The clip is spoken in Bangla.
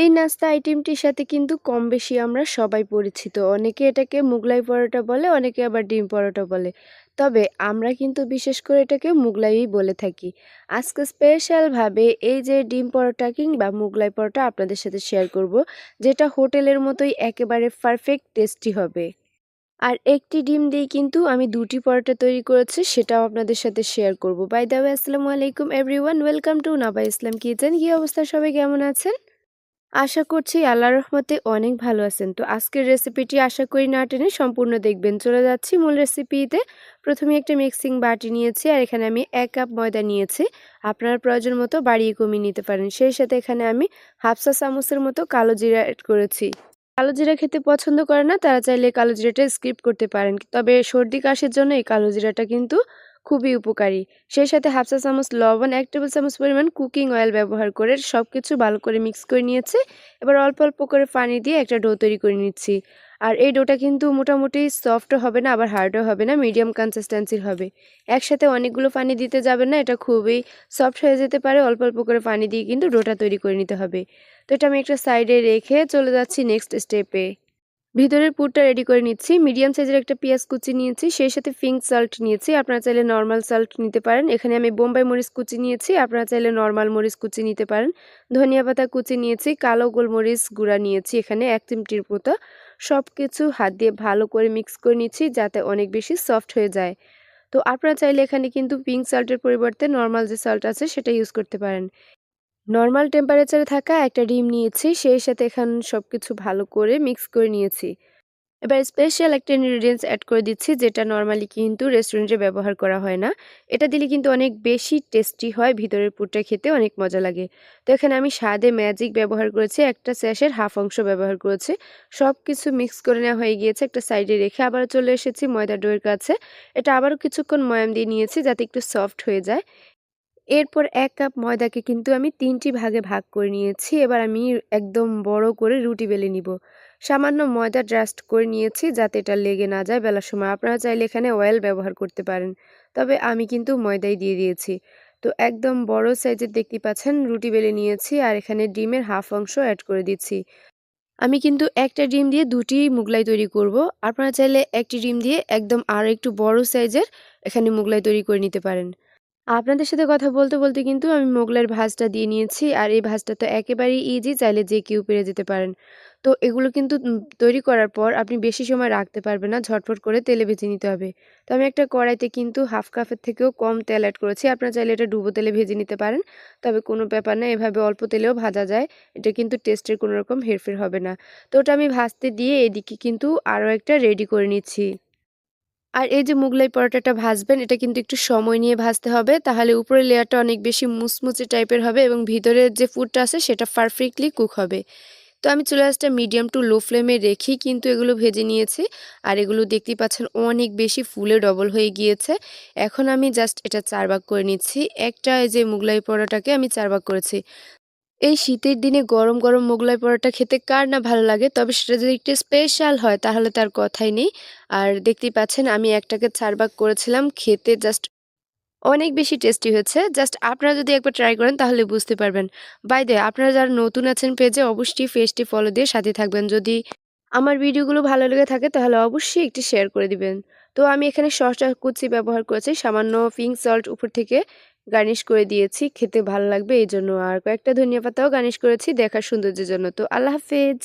এই নাস্তা আইটেমটির সাথে কিন্তু কম বেশি আমরা সবাই পরিচিত। অনেকে এটাকে মুগলাই পরোটা বলে, অনেকে আবার ডিম পরোটা বলে। তবে আমরা কিন্তু বিশেষ করে এটাকে মুগলাইই বলে থাকি। আজকে স্পেশালভাবে এই যে ডিম পরোটা কিংবা মুগলাই পরোটা আপনাদের সাথে শেয়ার করব, যেটা হোটেলের মতোই একেবারে পারফেক্ট টেস্টি হবে। আর একটি ডিম দিয়ে কিন্তু আমি দুটি পরোটা তৈরি করেছি, সেটাও আপনাদের সাথে শেয়ার করব। বাই দ্য ওয়ে আসসালামু আলাইকুম everyone, welcome to Naba Islam kitchen. কী অবস্থা সবাই কেমন আছেন? আশা করছি আল্লাহ রহমতে অনেক ভালো আছেন। তো আজকের রেসিপিটি আশা করি না টেনে সম্পূর্ণ দেখবেন। চলে যাচ্ছি মূল রেসিপিতে। প্রথমে একটা মিক্সিং বাটি নিয়েছি আর এখানে আমি এক কাপ ময়দা নিয়েছি। আপনার প্রয়োজন মতো বাড়িয়ে কমিয়ে নিতে পারেন। সেই সাথে এখানে আমি হাফসা চামচের মতো কালো জিরা অ্যাড করেছি। কালো জিরা খেতে পছন্দ করে না, তারা চাইলে কালো জিরাটা স্কিপ করতে পারেন। তবে সর্দি কাশির জন্য এই কালো জিরাটা কিন্তু খুবই উপকারী। সেই সাথে হাফ চা চামচ লবণ, এক টেবিল চামচ পরিমাণ কুকিং অয়েল ব্যবহার করে সব কিছু ভালো করে মিক্স করে নিয়েছি। এবার অল্প অল্প করে পানি দিয়ে একটা ডো তৈরি করে নিচ্ছি। আর এই ডোটা কিন্তু মোটামুটি সফটও হবে না, আবার হার্ডও হবে না মিডিয়াম কনসিস্টেন্সির হবে। একসাথে অনেকগুলো পানি দিতে যাবে না, এটা খুবই সফট হয়ে যেতে পারে। অল্প অল্প করে পানি দিয়ে কিন্তু ডোটা তৈরি করে নিতে হবে। তো এটা আমি একটা সাইডে রেখে চলে যাচ্ছি নেক্সট স্টেপে ভিতরের পুরটা রেডি করে নিচ্ছি। মিডিয়াম সাইজের একটা পেঁয়াজ কুচি নিয়েছি, সেই সাথে পিঙ্ক সল্ট নিয়েছি। আপনারা চাইলে নর্মাল সল্ট নিতে পারেন। এখানে আমি বোম্বাই মরিচ কুচি নিয়েছি, আপনারা চাইলে নর্মাল মরিচ কুচি নিতে পারেন। ধনিয়া পাতা কুচি নিয়েছি, কালো গোলমরিচ গুঁড়া নিয়েছি এখানে, এক চিমটির মতো। সব কিছু হাত দিয়ে ভালো করে মিক্স করে নিচ্ছি, যাতে অনেক বেশি সফট হয়ে যায়। তো আপনারা চাইলে এখানে কিন্তু পিঙ্ক সল্টের পরিবর্তে নর্মাল যে সল্ট আছে, সেটা ইউজ করতে পারেন। নর্মাল টেম্পারেচারে থাকা একটা ডিম নিয়েছি, সেই সাথে এখানে সব কিছু ভালো করে মিক্স করে নিয়েছি। এবার স্পেশাল একটা ইনগ্রিডিয়েন্টস অ্যাড করে দিচ্ছি, যেটা নর্মালি কিন্তু রেস্টুরেন্টে ব্যবহার করা হয় না। এটা দিলে কিন্তু অনেক বেশি টেস্টি হয়, ভিতরের পুরটা খেতে অনেক মজা লাগে। তো এখানে আমি স্বাদে ম্যাজিক ব্যবহার করেছি, একটা স্যাশের হাফ অংশ ব্যবহার করেছি। সব কিছু মিক্স করে নেওয়া হয়ে গিয়েছে, একটা সাইডে রেখে আবার চলে এসেছি ময়দা ডোয়ের কাছে। এটা আবারও কিছুক্ষণ ময়াম দিয়ে নিয়েছি, যাতে একটু সফট হয়ে যায়। এরপর এক কাপ ময়দাকে কিন্তু আমি তিনটি ভাগে ভাগ করে নিয়েছি। এবার আমি একদম বড় করে রুটি বেলে নিব। সামান্য ময়দা ড্রাস্ট করে নিয়েছি যাতে এটা লেগে না যায় বেলার সময়। আপনারা চাইলে এখানে অয়েল ব্যবহার করতে পারেন, তবে আমি কিন্তু ময়দাই দিয়ে দিয়েছি। তো একদম বড় সাইজের দেখতে পাচ্ছেন রুটি বেলে নিয়েছি আর এখানে ডিমের হাফ অংশ অ্যাড করে দিচ্ছি। আমি কিন্তু একটা ডিম দিয়ে দুটি মুগলাই তৈরি করব। আপনারা চাইলে একটি ডিম দিয়ে একদম আর একটু বড় সাইজের এখানে মুগলাই তৈরি করে নিতে পারেন। আপনাদের সাথে কথা বলতে বলতে কিন্তু আমি মোগলাইয়ের ভাজটা দিয়ে নিয়েছি। আর এই ভাজটা তো একেবারেই ইজি চাইলে যে কেউ পেরে যেতে পারেন। তো এগুলো কিন্তু তৈরি করার পর আপনি বেশি সময় রাখতে পারবেন না ঝটফট করে তেলে ভেজে নিতে হবে। তো আমি একটা কড়াইতে কিন্তু হাফ কাপের থেকেও কম তেল অ্যাড করেছি। আপনারা চাইলে এটা ডুবো তেলে ভেজে নিতে পারেন। তবে কোনো ব্যাপার না, এভাবে অল্প তেলেও ভাজা যায়। এটা কিন্তু টেস্টের কোনো রকম হেরফের হবে না। তো ওটা আমি ভাজতে দিয়ে এদিকে কিন্তু আরও একটা রেডি করে নিচ্ছি। আর এই যে মুগলাই পরোটাটা ভাজবেন, এটা কিন্তু একটু সময় নিয়ে ভাজতে হবে। তাহলে উপরের লেয়ারটা অনেক বেশি মুচমুচে টাইপের হবে এবং ভিতরের যে ফুডটা আছে সেটা পারফেক্টলি কুক হবে। তো আমি চলে আসটা মিডিয়াম টু লো ফ্লেমে রেখেই কিন্তু এগুলো ভেজে নিয়েছি। আর এগুলো দেখতেই পাচ্ছেন অনেক বেশি ফুলে ডবল হয়ে গিয়েছে। এখন আমি জাস্ট এটা চার ভাগ করে নিচ্ছি। একটা এই যে মুগলাই পরোটাকে আমি চার ভাগ করেছি। এই শীতের দিনে গরম গরম মোগলাই পরোটা খেতে কার না ভালো লাগে? তবে সেটা যদি একটু স্পেশাল হয়, তাহলে তার কথাই নেই। আর দেখতেই পাচ্ছেন, আমি একটাকে চারবাক করেছিলাম, খেতে জাস্ট অনেক বেশি টেস্টি হয়েছে। জাস্ট আপনারা যদি একবার ট্রাই করেন, তাহলে বুঝতে পারবেন। বাই দে আপনারা যারা নতুন আছেন পেজে অবশ্যই ফেসটি ফলো দিয়ে সাথে থাকবেন। যদি আমার ভিডিওগুলো ভালো লেগে থাকে, তাহলে অবশ্যই একটি শেয়ার করে দিবেন। তো আমি এখানে সসটা কুচি ব্যবহার করেছি, সামান্য পিঙ্ক সল্ট উপর থেকে। গার্নিশ করে দিয়েছি, খেতে ভালো লাগবে এই জন্য আর কয়েকটা ধনিয়া পাতাও গার্নিশ করেছি, দেখার সৌন্দর্যের জন্য। তো আল্লাহ হাফেজ।